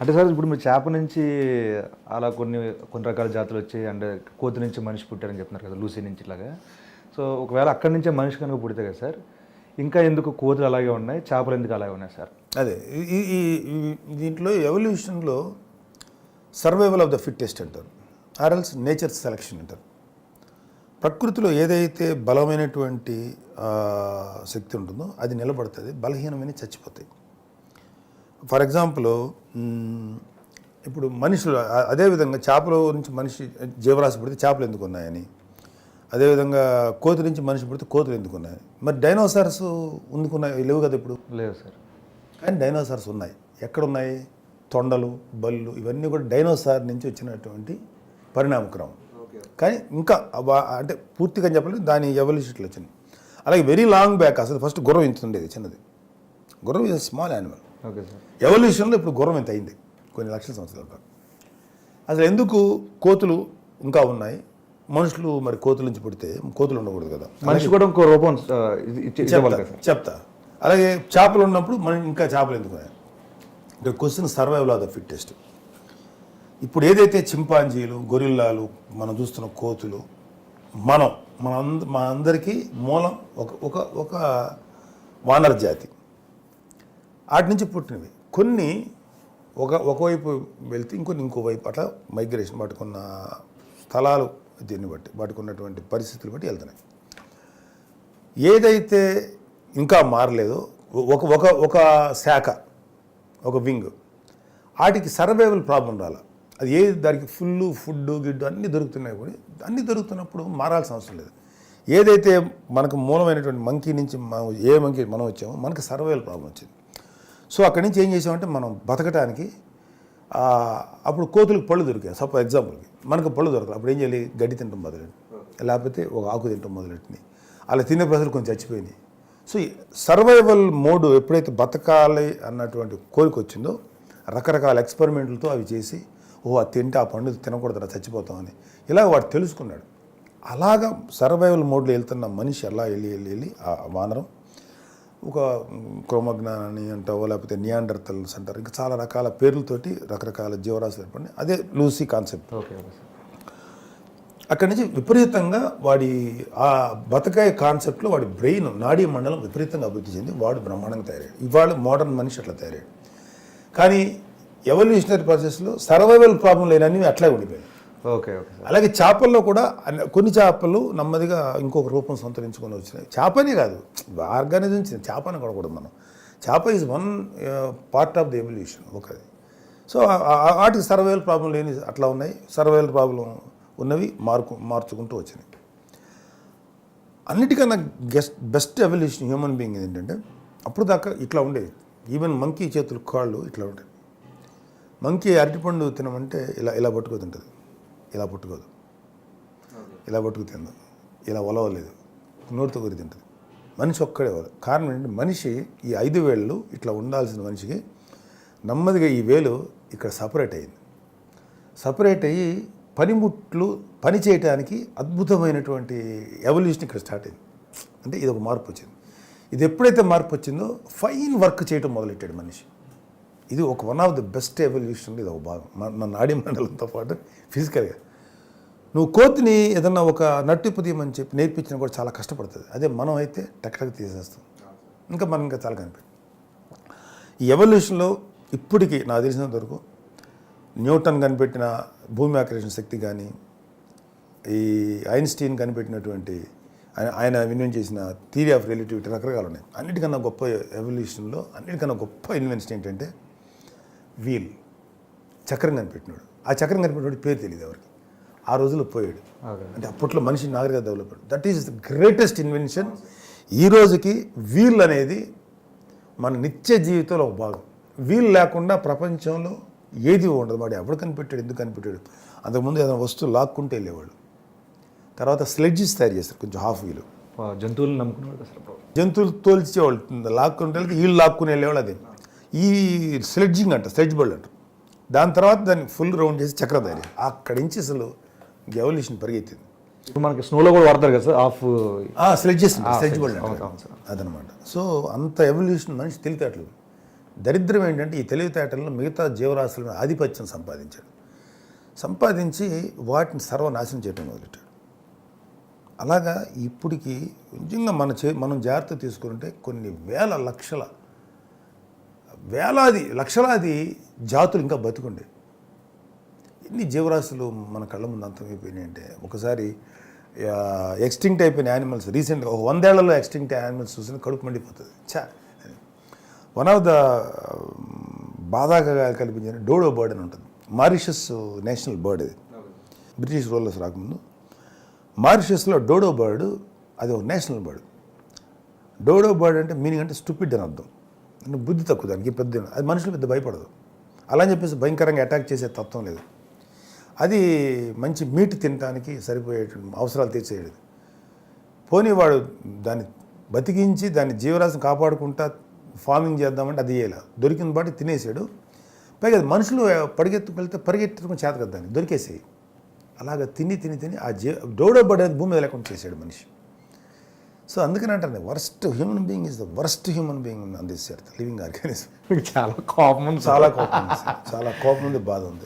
అంటే సార్ ఇప్పుడు మీరు చేప నుంచి అలా కొన్ని కొన్ని రకాల జాతులు వచ్చి అండ్ కోతి నుంచి మనిషి పుట్టారని చెప్తున్నారు కదా లూసీ నుంచి ఇలాగా. సో ఒకవేళ అక్కడి నుంచే మనిషి కనుక పుడితే కదా సార్ ఇంకా ఎందుకు కోతులు అలాగే ఉన్నాయి చేపలు ఎందుకు అలాగే ఉన్నాయి సార్? అదే ఈ- దీంట్లో ఎవల్యూషన్లో సర్వైవల్ ఆఫ్ ద ఫిట్టెస్ట్ అంటారు. ఆర్ఎల్స్ నేచర్ సెలక్షన్ అంటారు. ప్రకృతిలో ఏదైతే బలమైనటువంటి శక్తి ఉంటుందో అది నిలబడుతుంది బలహీనమైన చచ్చిపోతాయి. ఫర్ ఎగ్జాంపుల్ ఇప్పుడు మనుషులు అదేవిధంగా చేపల నుంచి మనిషి జీవరాశి పుడితే చేపలు ఎందుకు ఉన్నాయని. అదేవిధంగా కోతి నుంచి మనిషి పుడితే కోతులు ఎందుకు ఉన్నాయి మరి డైనోసార్స్ ఎందుకున్నాయి? లేవు కదా ఇప్పుడు? లేదు సార్. కానీ డైనోసార్స్ ఉన్నాయి. ఎక్కడ ఉన్నాయి తొండలు బల్లు ఇవన్నీ కూడా డైనోసార్ నుంచి వచ్చినటువంటి పరిణామక్రమం కానీ ఇంకా అంటే పూర్తిగా చెప్పలేదు దాని ఎవల్యూషన్లో వచ్చింది అలాగే వెరీ లాంగ్ బ్యాక్ అసలు ఫస్ట్ గుర్రం ఇంత ఉండేది చిన్నది. గుర్రం ఇస్ స్మాల్ యానిమల్ ఎవల్యూషన్లో ఇప్పుడు గుర్రం ఇంత అయింది? కొన్ని లక్షల సంవత్సరాల పాటు అసలు ఎందుకు కోతులు ఇంకా ఉన్నాయి? మనుషులు మరి కోతుల నుంచి పుడితే కోతులు ఉండకూడదు కదా. మనిషి కూడా ఇంకో రూపం కదా చెప్తా. అలాగే చేపలు ఉన్నప్పుడు మనం ఇంకా చేపలు ఎందుకు అంటే question survival of the fittest ఇప్పుడు ఏదైతే చింపాంజీలు గొరిల్లాలు మనం చూస్తున్న కోతులు మనం మన అంద మా అందరికీ మూలం ఒక ఒక ఒక వానర జాతి. వాటి నుంచి పుట్టినవి. కొన్ని ఒక ఒకవైపు వెళ్తే ఇంకొన్ని ఇంకోవైపు అట్లా మైగ్రేషన్ పట్టుకున్న స్థలాలు దీన్ని బట్టి వాటికి ఉన్నటువంటి పరిస్థితులు బట్టి వెళ్తున్నాయి. ఏదైతే ఇంకా మారలేదో ఒక ఒక ఒక శాఖ ఒక వింగ్ వాటికి సర్వైవల్ ప్రాబ్లం రాల. అది ఏది దానికి ఫుల్ ఫుడ్ గిడ్డు అన్నీ దొరుకుతున్నాయి కూడా అన్నీ దొరుకుతున్నప్పుడు మారాల్సిన అవసరం లేదు. ఏదైతే మనకు మూలమైనటువంటి మంకీ నుంచి మనం ఏ మంకీ మనం వచ్చామో మనకి సర్వైవల్ ప్రాబ్లం వచ్చింది. సో అక్కడి నుంచి ఏం చేసామంటే మనం బతకటానికి అప్పుడు కోతులకు పళ్ళు దొరికాయి. సపోజ్ ఎగ్జాంపుల్కి మనకు పళ్ళు దొరకదు అప్పుడు ఏం చేయాలి? గడ్డి తింటాం మొదలెట్టి లేకపోతే ఒక ఆకు తింటాం మొదలెట్టినాయి అలా తినే ప్రజలు కొంచెం చచ్చిపోయినాయి. సో సర్వైవల్ మోడ్ ఎప్పుడైతే బతకాలి అన్నటువంటి కోరిక వచ్చిందో రకరకాల ఎక్స్పెరిమెంట్లతో అవి చేసి ఓ అది తింటే ఆ పండు తినకూడదు చచ్చిపోతామని ఇలా వాడు తెలుసుకున్నాడు. అలాగా సర్వైవల్ మోడ్లో వెళ్తున్న మనిషి అలా వెళ్ళి వెళ్ళి వెళ్ళి ఆ వానరం ఒక క్రోమజ్ఞానాన్ని అంటావో లేకపోతే నియాండర్తల్స్ అంటారు. ఇంకా చాలా రకాల పేర్లతోటి రకరకాల జీవరాశులు ఏర్పడి అదే లూసీ కాన్సెప్ట్. అక్కడి నుంచి విపరీతంగా వాడి ఆ బతకాయ కాన్సెప్ట్లో వాడి బ్రెయిన్ నాడీ మండలం విపరీతంగా అభివృద్ధి చెంది వాడు బ్రహ్మాండంగా తయారయ్యాడు. ఇవాళ మోడర్న్ మనిషి అట్లా తయారయ్యాడు. కానీ ఎవల్యూషనరీ ప్రాసెస్లో సర్వైవల్ ప్రాబ్లం లేనని అట్లే ఉండిపోయాయి. ఓకే ఓకే అలాగే చేపల్లో కూడా కొన్ని చేపలు నెమ్మదిగా ఇంకొక రూపం సంతరించుకొని వచ్చినాయి. చేపనే కాదు ఆర్గానిజం చేప చేపని కొనకూడదు మనం. చేప is one part of the evolution ఒకది so వాటికి సర్వైవల్ ప్రాబ్లం లేని అట్లా ఉన్నాయి. సర్వైవల్ ప్రాబ్లం ఉన్నవి మార్కు మార్చుకుంటూ వచ్చినాయి. అన్నిటికన్నా guest best evolution human being ఏంటంటే అప్పుడు దాకా ఇట్లా ఉండేది. ఈవెన్ మంకీ చేతులు కాళ్ళు ఇట్లా ఉంటాయి మంకీ అరటిపండు తినమంటే ఇలా ఇలా పట్టుకొని తింటుంది. ఇలా పట్టుకోదు. ఇలా పట్టుకు తిందు ఇలా ఒలవలేదు నోటితో కొరి తింటుంది. మనిషి ఒక్కడే కారణం ఏంటంటే మనిషి ఈ ఐదు వేళ్ళు ఇట్లా ఉండాల్సిన మనిషికి నెమ్మదిగా ఈ వేలు ఇక్కడ సపరేట్ అయింది సపరేట్ అయ్యి పనిముట్లు పని చేయటానికి అద్భుతమైనటువంటి ఎవల్యూషన్ ఇక్కడ స్టార్ట్ అయింది. అంటే ఇది ఒక మార్పు వచ్చింది. ఇది ఎప్పుడైతే మార్పు వచ్చిందో ఫైన్ వర్క్ చేయటం మొదలెట్టాడు మనిషి. ఇది ఒక one of the best evolution ఇది ఒక భాగం. మన మన నాడీ మండలంతో పాటు ఫిజికల్గా నువ్వు కోతిని ఏదన్నా ఒక నట్టు పుదీయమని చెప్పి నేర్పించినా కూడా చాలా కష్టపడుతుంది. అదే మనం అయితే టక్టక్ తీసేస్తాం. ఇంకా మనం ఇంకా చాలా కనిపి ఈ ఎవల్యూషన్లో ఇప్పటికీ నాకు తెలిసినంత వరకు న్యూటన్ కనిపెట్టిన భూమి ఆకర్షణ శక్తి కానీ ఈ ఐన్స్టీన్ కనిపెట్టినటువంటి ఆయన ఆయన ఇన్వెంట్ చేసిన థియరీ ఆఫ్ రిలేటివిటీ రకరకాలు ఉన్నాయి. అన్నిటికన్నా గొప్ప ఎవల్యూషన్లో అన్నిటికన్నా గొప్ప ఇన్వెన్షన్ ఏంటంటే వీల్. చక్రం కనిపెట్టినాడు. ఆ చక్రం కనిపెట్టినాడు పేరు తెలియదు ఎవరికి. ఆ రోజుల్లో పోయాడు. అంటే అప్పట్లో మనిషి నాగరికత develop that is the greatest invention ఈ రోజుకి వీల్ అనేది మన నిత్య జీవితంలో ఒక భాగం. వీల్ లేకుండా ప్రపంచంలో ఏది ఉండదు. వాడు ఎవడు కనిపెట్టాడు? ఎందుకు కనిపెట్టాడు? అంతకుముందు ఏదైనా వస్తువు లాక్కుంటే వెళ్ళేవాళ్ళు తర్వాత స్లెడ్జెస్ తయారు చేస్తారు కొంచెం హాఫ్ వీలు సార్ అప్పుడు. జంతువులు తోల్చేవాళ్ళు. లాక్కుంటే వీళ్ళు లాక్కుని వెళ్ళేవాళ్ళు అదే ఈ స్లెడ్జింగ్ అంట స్లెడ్జ్ బోల్డ్ అంట. దాని తర్వాత దాన్ని ఫుల్ రౌండ్ చేసి చక్ర తయారు అక్కడి నుంచి అసలు ఎవల్యూషన్ పరిగెత్తింది. ఇప్పుడు మనకి స్నోలో కూడా వాడతారు కదా sir? Of sledge sledges. Bold. అదనమాట. సో అంత ఎవల్యూషన్ మనిషి తెలివితేటలు. దరిద్రం ఏంటంటే ఈ తెలివితేటలను మిగతా జీవరాశుల మీద ఆధిపత్యం సంపాదించాడు. సంపాదించి వాటిని సర్వనాశనం చేయడం మొదలెట్టాడు. అలాగా ఇప్పటికి నిజంగా మన చే మనం జాగ్రత్త తీసుకుంటే కొన్ని వేల లక్షల వేలాది లక్షలాది జాతులు ఇంకా బతుకుండే. ఎన్ని జీవరాశులు మన కళ్ళ ముందు అంతమైపోయినాయంటే ఒకసారి ఎక్స్టింక్ట్ అయిపోయిన యానిమల్స్ రీసెంట్గా ఒక వందేళ్ళలో ఎక్స్టింక్ట్ యానిమల్స్ చూసిన కడుపు మండిపోతుంది. చా వన్ ఆఫ్ ద బాధాగా కల్పించిన డోడో బర్డ్ అని ఉంటుంది. మారిషస్ నేషనల్ బర్డ్ ఇది. బ్రిటిష్ రూలర్స్ రాకముందు మారిషస్లో డోడో బర్డ్ అది ఒక నేషనల్ బర్డ్ డోడో బర్డ్ అంటే మీనింగ్ అంటే స్టూపిడ్ అని అర్థం. బుద్ధి తక్కువ దానికి పెద్ద అది మనుషులు పెద్ద భయపడదు. అలా అని చెప్పేసి భయంకరంగా అటాక్ చేసే తత్వం లేదు. అది మంచి మీట్ తినడానికి సరిపోయే అవసరాలు తీర్చేయలేదు. పోనీ వాడు దాన్ని బతికించి దాన్ని జీవరాశిని కాపాడుకుంటా ఫార్మింగ్ చేద్దామంటే అది చేయాలి దొరికిన బాటి తినేసాడు. పైగా మనుషులు పరిగెత్తుకెళ్తే పరిగెత్తుకుని చేత కదా దాన్ని. దొరికేసాయి. అలాగ తిని తిని తిని ఆ జీ డోడో పడేది భూమి మీద లేకుండా చేశాడు మనిషి. సో అందుకని అంటాను worst human being is the worst human being అందిస్తారు లివింగ్ ఆర్గానిజం చాలా కోపం ఉంది చాలా కోపం ఉంది. చాలా కోపం ఉంది బాధ ఉంది